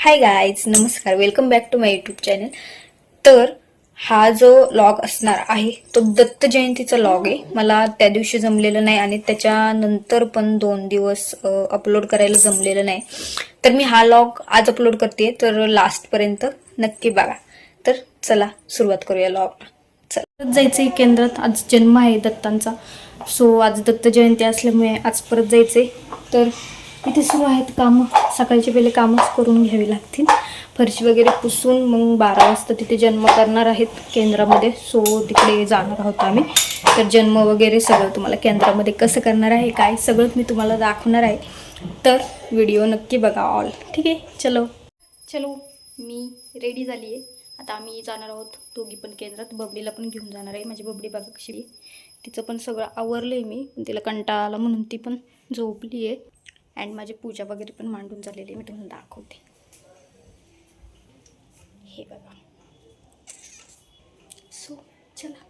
हाय guys नमस्कार. Welcome back to my YouTube channel तर हा जो लॉग असणार आहे तो दत्त जयंतीचा लॉग आहे. मला त्या दिवशी जमलेलं नाही आणि त्याच्यानंतर पण दोन दिवस अपलोड करायला जमलेलं नाही. तर मी हा लॉग आज अपलोड करते तर लास्टपर्यंत नक्की बघा. तर चला सुरुवात करूया लॉग चला. जायचंय केंद्रात. आज जन्म आहे दत्तांचा. सो आज दत्त जयंती असल्यामुळे आज परत जायचंय. तर इथे सुरू आहेत कामं. सकाळचे पहिले कामच करून घ्यावी लागतील. फरशी वगैरे पुसून मग बारा वाजता तिथे जन्म करणार आहेत केंद्रामध्ये. सो तिकडे जाणार आहोत आम्ही. तर जन्म वगैरे सगळं तुम्हाला केंद्रामध्ये कसं करणार आहे काय सगळं मी तुम्हाला दाखवणार आहे. तर व्हिडिओ नक्की बघा ऑल ठीक आहे? चलो. चलो मी रेडी झाली आहे आता आम्ही जाणार आहोत दोघी पण केंद्रात. बबडीला पण घेऊन जाणार आहे. माझी बबडी बाबा कशी तिचं पण सगळं आवरलं आहे मी. पण तिला कंटाळा आला म्हणून ती पण झोपली आहे अँड माझी पूजा वगैरे पण मांडून झालेली आहे. मी तुम्हाला दाखवते. हे बघा. सो चला.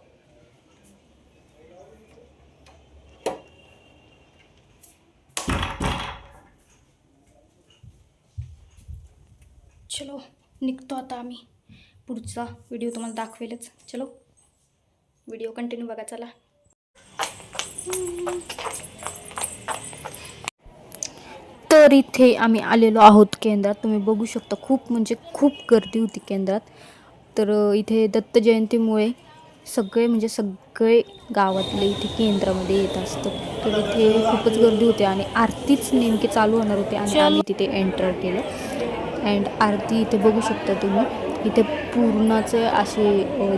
चलो निघतो आता आम्ही. पुढचा व्हिडिओ तुम्हाला दाखवेलच. चलो. व्हिडिओ कंटिन्यू बघा चला. तर इथे आम्ही आलेलो आहोत केंद्रात. तुम्ही बघू शकता खूप म्हणजे खूप गर्दी होती केंद्रात. तर इथे दत्त जयंतीमुळे सगळे म्हणजे सगळे गावातले इथे केंद्रामध्ये येत असतात तर इथे खूपच गर्दी होते आणि आरतीच नेमकी चालू होणार होती आणि आम्ही तिथे एंटर केलं. अँड आरती इथे बघू शकता तुम्ही. इथे पूर्णाचे असे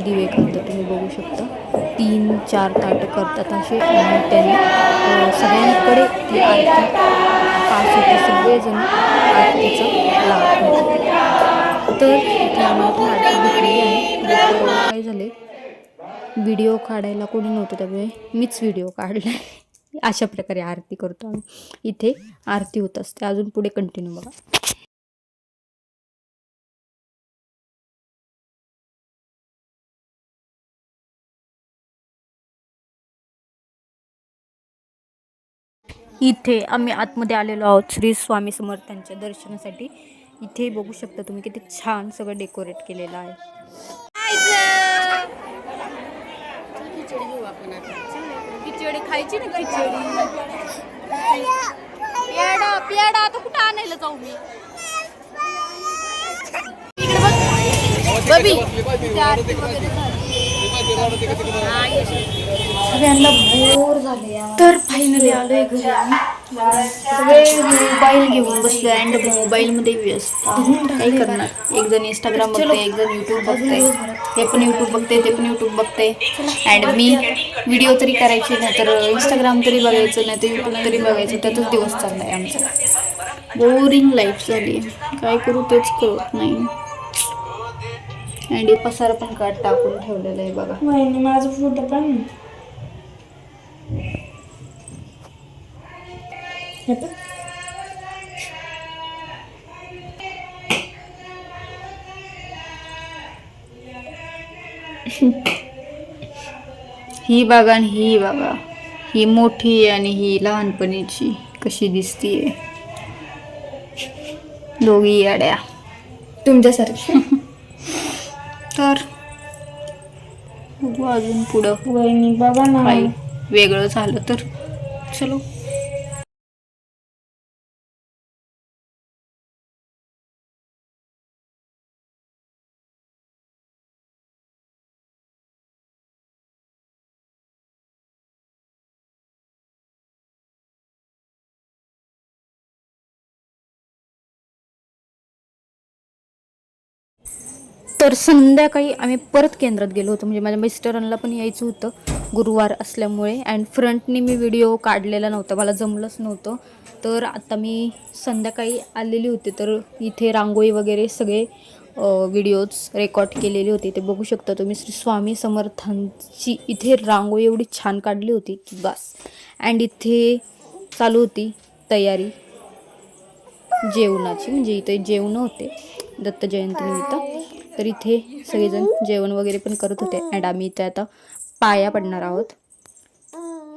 दिवे करतात तुम्ही बघू शकता. तीन चार ताटं करतात असे आणि त्यांनी सगळ्यांकडे ती आरती पाच होते सगळेजण आरतीचं लाभ तर इथे आम्हाला आरती घेतली आहे. काय झाले? व्हिडिओ काढायला कोणी नव्हतं त्यामुळे मीच व्हिडिओ काढला अशा प्रकारे आरती करतो आम्ही. इथे आरती होत असते. अजून पुढे कंटिन्यू बघा. इथे आम्ही आतमध्ये आलेलो आहोत श्री स्वामी समर्थांच्या दर्शनासाठी इथे बघू शकता तुम्ही किती छान सगळं डेकोरेट केलेलं आहे खिचडी खायची ना खिचडी आता कुठं आणायला जाऊ मी इकडे बघ. सगळ्यांना बोर झाले तर फायनली आलोय घरी. आम्ही सगळे मोबाईल घेऊन बसले अँड मोबाईलमध्ये व्यस्त. काय करणार? एक जण इंस्टाग्राम बघते एक जण युट्यूब बघते हे पण युट्यूब बघते ते पण युट्यूब बघते अँड मी व्हिडिओ तरी करायचे नाही तर इंस्टाग्राम तरी बघायचं नाही तर युट्यूब तरी बघायचं. त्यातच दिवस चाललाय आमचा. बोरिंग लाईफ झाली. काय करू तेच कळत नाही. अँड पसार पण काट टाकून ठेवलेलं आहे बघा. माझं फोटो पण हे. ही बघा आणि ही बघा ही मोठी आणि ही लहानपणीची कशी दिसतीये. दोघी याड्या तुमच्यासारखी. तर बघू अजून पुढं. बघा ना. वेगळं झालं तर. चलो. तर संध्याकाळी आम्ही परत केंद्रात गेलो होतो. म्हणजे माझ्या मिस्टरांना पण यायचं होतं गुरुवार असल्यामुळे. अँड फ्रंटने मी व्हिडिओ काढलेला नव्हता. मला जमलंच नव्हतं. तर आता मी संध्याकाळी आलेली होती. तर इथे रांगोळी वगैरे सगळे व्हिडिओज रेकॉर्ड केलेले होते. ते बघू शकता तुम्ही श्री स्वामी समर्थांची इथे रांगोळी एवढी छान काढली होती की बस. अँड इथे चालू होती तयारी जेवणाची. म्हणजे इथे जेवण होते दत्त जयंतीनिमित्त. तर इथे सगळेजण जेवण वगैरे पण करत होते. अँड आम्ही इथे आता पाया पडणार आहोत.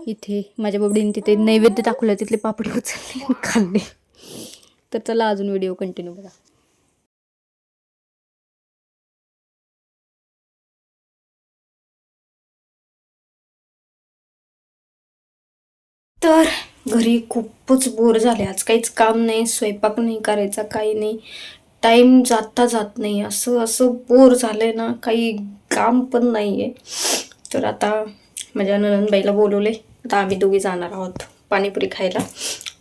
इथे माझ्या बबडीने तिथे नैवेद्य दाखवलं तिथले पापड उचलले खाल्ले. तर चला अजून व्हिडिओ कंटिन्यू बघा. तर घरी खूपच बोर झाले. आज काहीच काम नाही. स्वयंपाक नाही करायचा काही नाही. टाईम जाता जात नाही. असं असं बोर झालंय ना काही काम पण नाही आहे तर आता माझ्या ननंदबाईला बोलवले आता आम्ही दोघी जाणार आहोत पाणीपुरी खायला.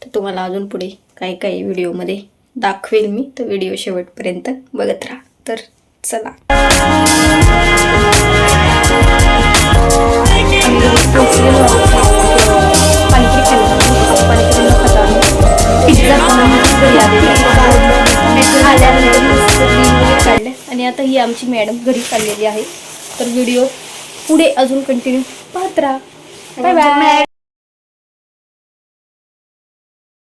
तर तुम्हाला अजून पुढे काही काही व्हिडिओमध्ये दाखवेल मी. तर व्हिडिओ शेवटपर्यंत बघत राहा. तर चला. काढल्या आणि आता ही आमची मॅडम घरी चाललेली आहे. तर व्हिडिओ पुढे अजून कंटिन्यू पाहत राहा. Bye bye